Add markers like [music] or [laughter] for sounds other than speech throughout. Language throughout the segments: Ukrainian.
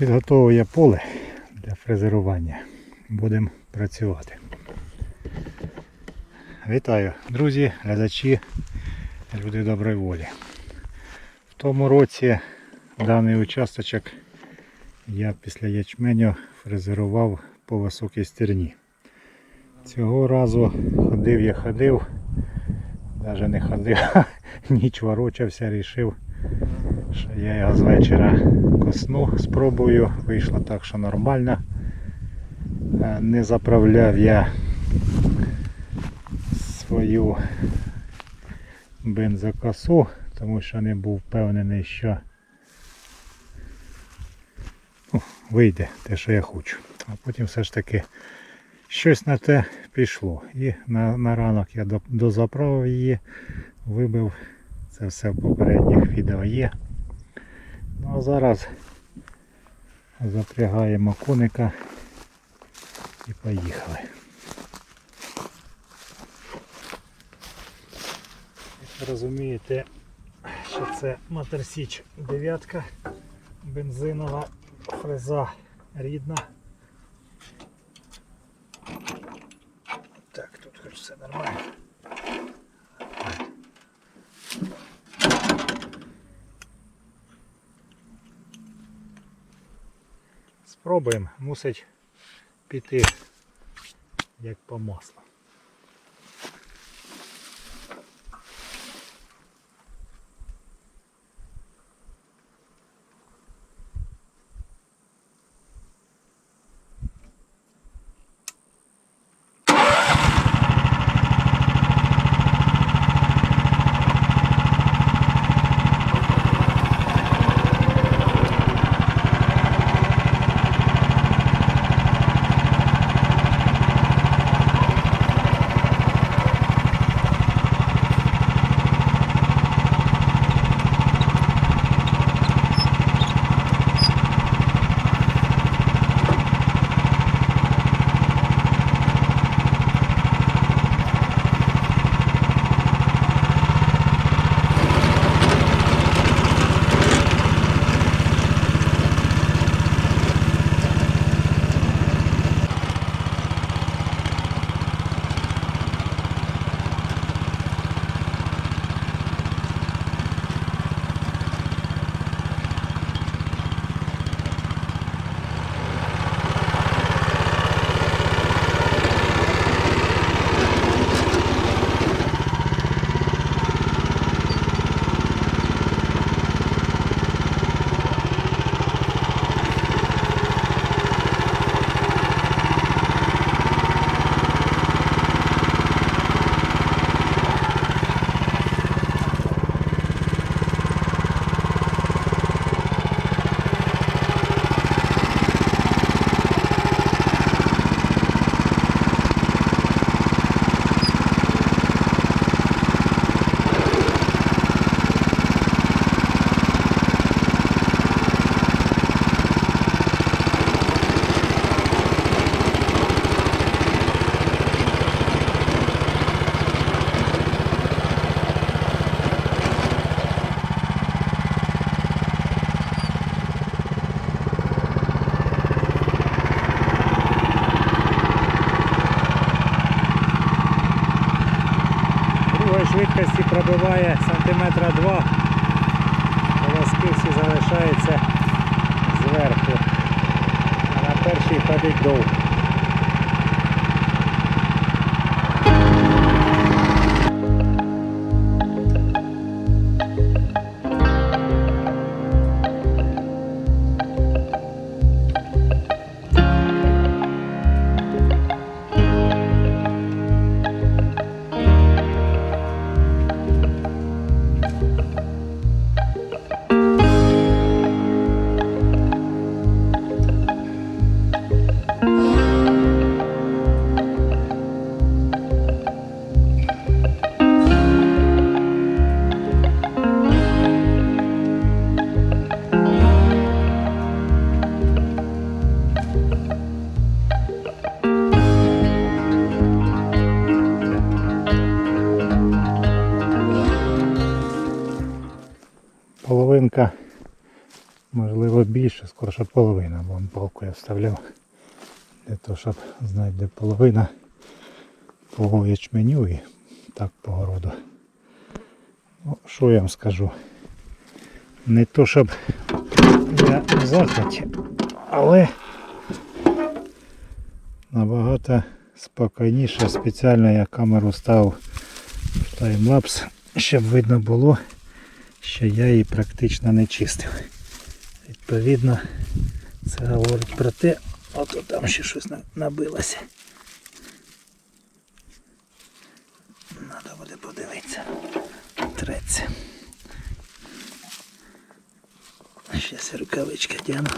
Підготовив я поле для фрезерування. Будемо працювати. Вітаю, друзі, глядачі, люди доброї волі. В тому році даний участочок я після ячменю фрезерував по високій стерні. Цього разу ходив я ходив, навіть не ходив, [laughs] ніч ворочався, рішив, що я його з вечора косну спробую. Вийшло так, що нормально. Е, Не заправляв я свою бензокосу, тому що не був впевнений, що ну, вийде те, що я хочу. А потім все ж таки щось на те пішло. І на, на ранок я дозаправив її, вибив. Це все в попередніх відео є. Ну а зараз запрягаємо коника і поїхали. Як ви розумієте, що це Моторсіч дев'ятка, бензинова фреза рідна. Так, тут хоч все нормально. Спробуємо, мусить піти як по маслу. два. половинка Можливо більше, скорше половина, бо палку я вставляв. Для того, щоб знати, де половина по ячменю і так по городу. Ну, що я вам скажу? Не то, щоб я в але набагато спокійніше. Спеціально я камеру став в таймлапс, щоб видно було, що я її практично не чистив. Відповідно, це говорить про те, от там ще щось набилося. Треба буде подивитися. Треться. Зараз рукавичка дяну.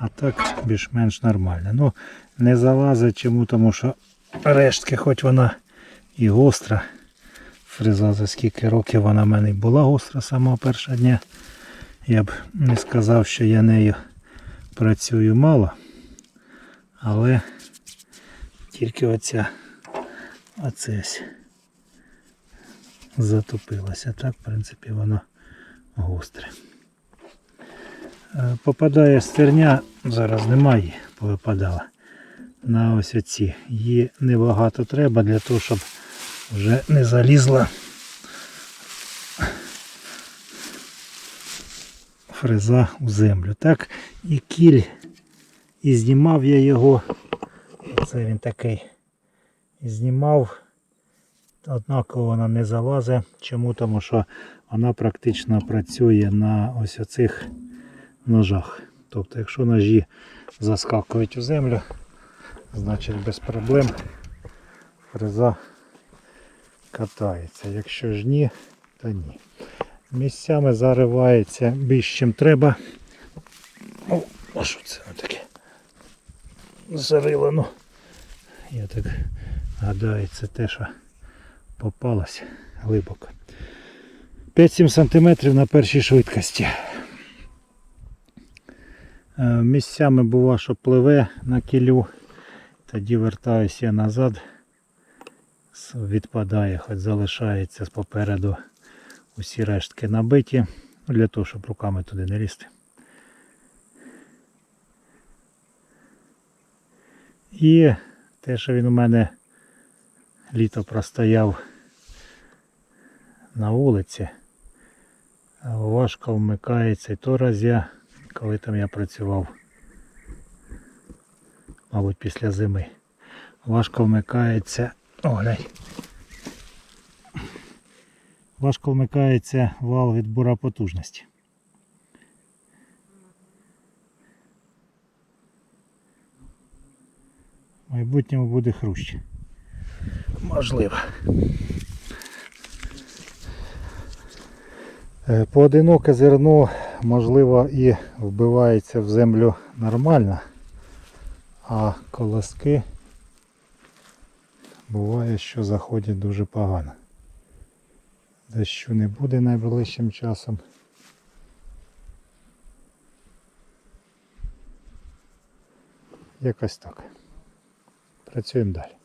А так більш-менш нормально. Ну, не залазить чому, тому що рештки, хоч вона і гостра. Фреза за скільки років вона в мене була гостра самого першого дня. Я б не сказав, що я нею працюю мало. Але тільки оця оце затопилася. Так, в принципі, воно гостре. Е, Попадає стерня, зараз немає, повипадала. На ось оці. Її небагато треба для того, щоб вже не залізла фреза у землю. Так і кіль. І знімав я його. Це він такий. І знімав. Однаково вона не залазить. Чому? Тому що вона практично працює на ось оцих ножах. Тобто, якщо ножі заскакують у землю, значить без проблем фреза катається. Якщо ж ні, то ні. Місцями заривається більш чим треба. О, а що це таке? Зарило, ну. Я так гадаю, це те, що попалось глибоко. 5-7 см на першій швидкості. Е, Місцями бува, що пливе на кілю, тоді вертаюся я назад, відпадає, хоч залишається попереду усі рештки набиті, для того, щоб руками туди не лізти. І те, що він у мене літо простояв на вулиці, важко вмикається і то раз я, коли там я працював, мабуть, після зими. Важко вмикається. О, глянь. Важко вмикається вал відбора потужності. В майбутньому буде хрущ. Можливо. Е, Поодиноке зерно, можливо, і вбивається в землю нормально, а колоски буває, що заходять дуже погано. Дощу не буде найближчим часом. Якось так. Працюємо далі.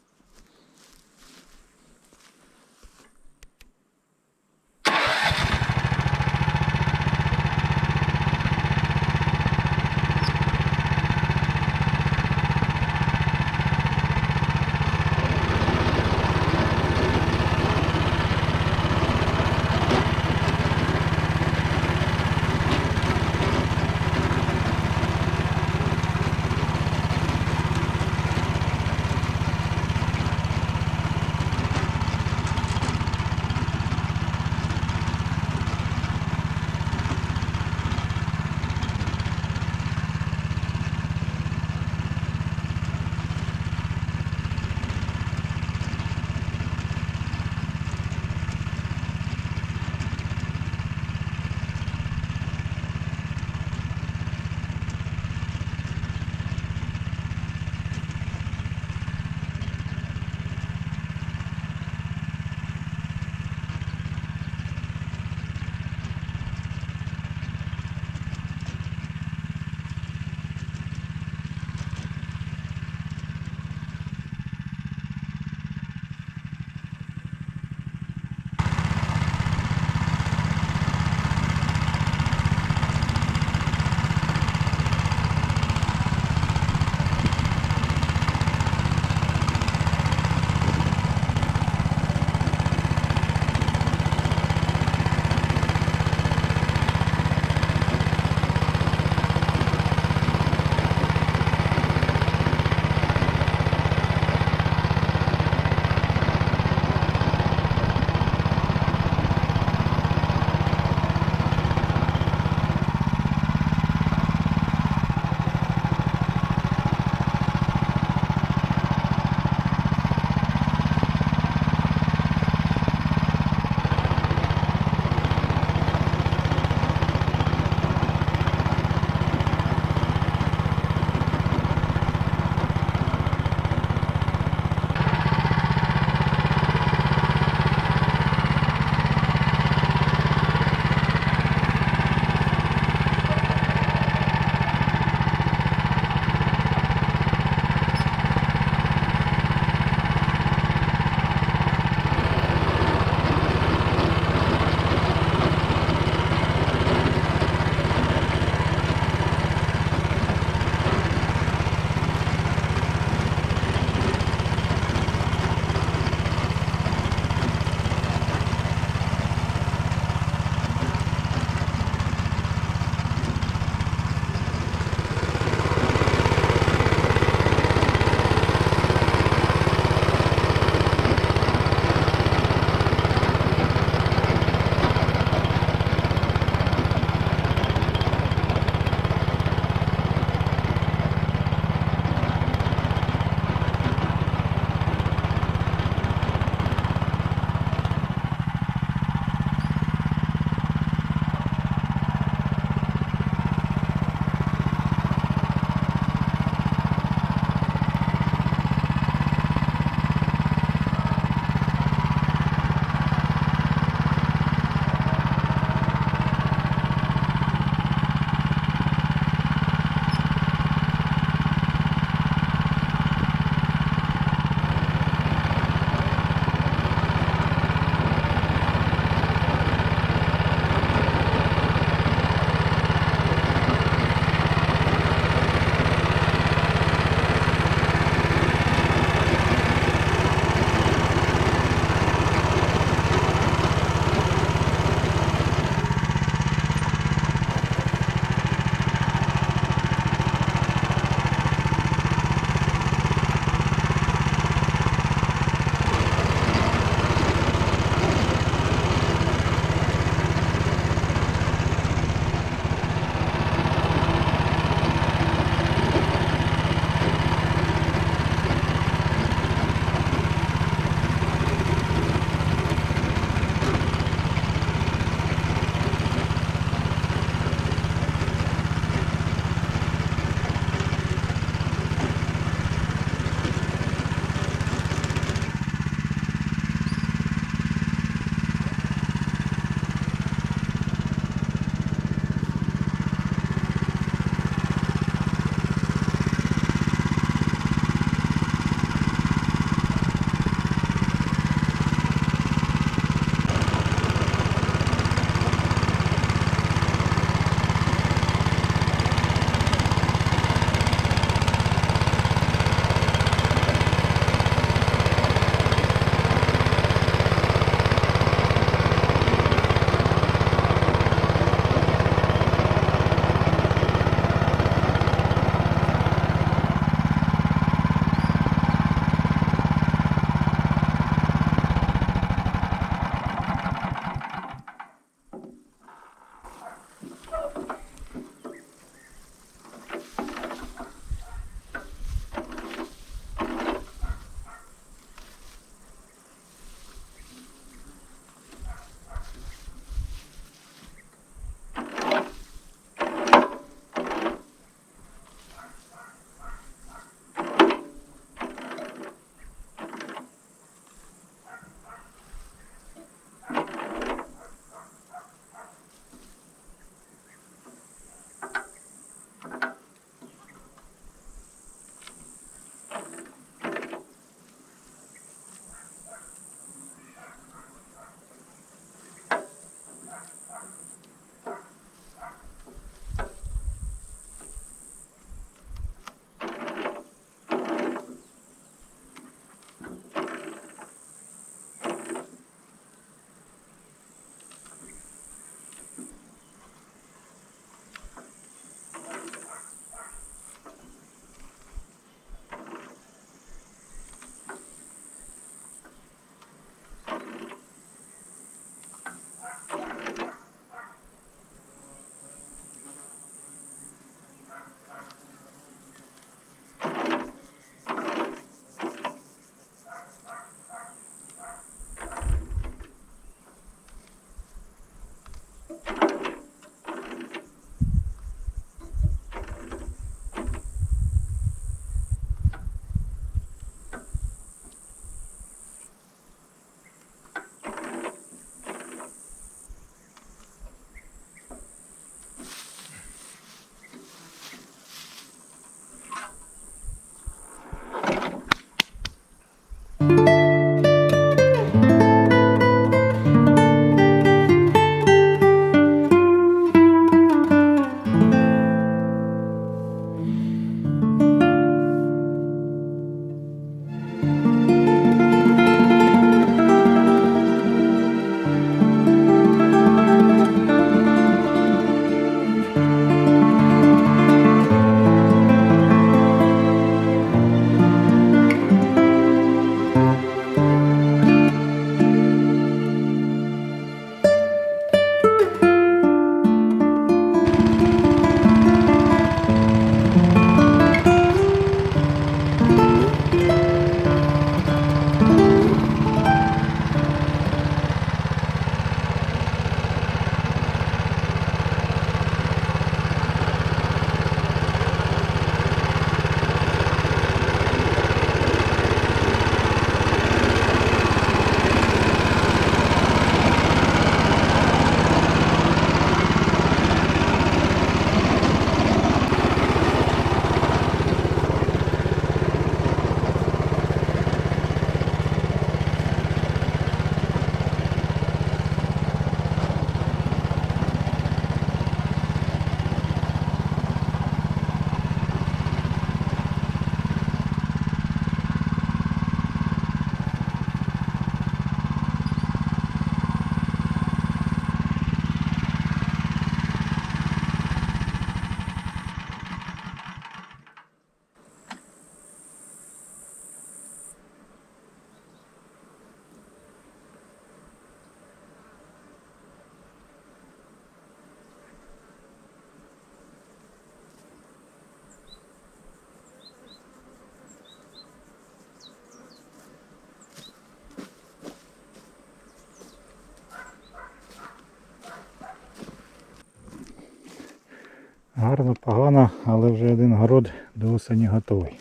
Гарно, погано, але вже один город до осені готовий.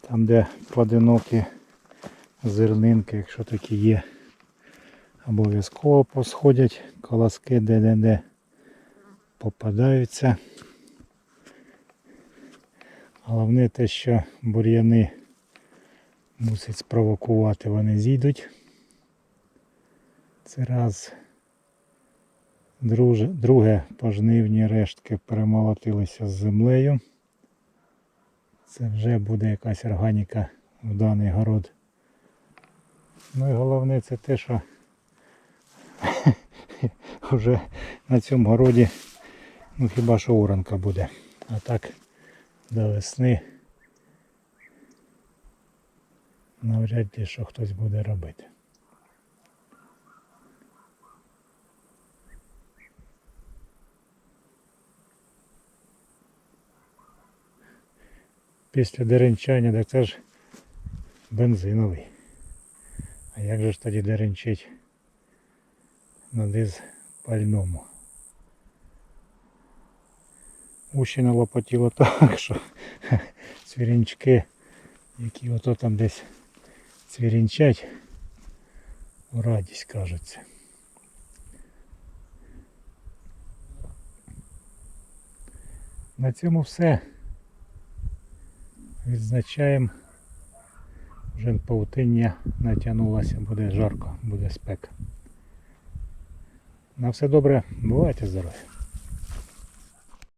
Там, де поодинокі зернинки, якщо такі є, обов'язково посходять, колоски де-де-де попадаються. Головне те, що бур'яни мусять спровокувати, вони зійдуть. Це раз. Друже, друге, пожнивні рештки перемолотилися з землею. Це вже буде якась органіка в даний город. Ну і головне це те, що [laughs] вже на цьому городі ну хіба що оранка буде. А так до весни навряд ли що хтось буде робити. Після деренчання, так це ж бензиновий. А як же ж тоді деренчить на диз пальному? Уші налопотіло так, що [laughs] цвірінчки, які ото там десь цвірінчать, радість кажеться. На цьому все. Відзначаємо. Вже павутиння натягнулася, буде жарко, буде спека. На все добре, бувайте здорові!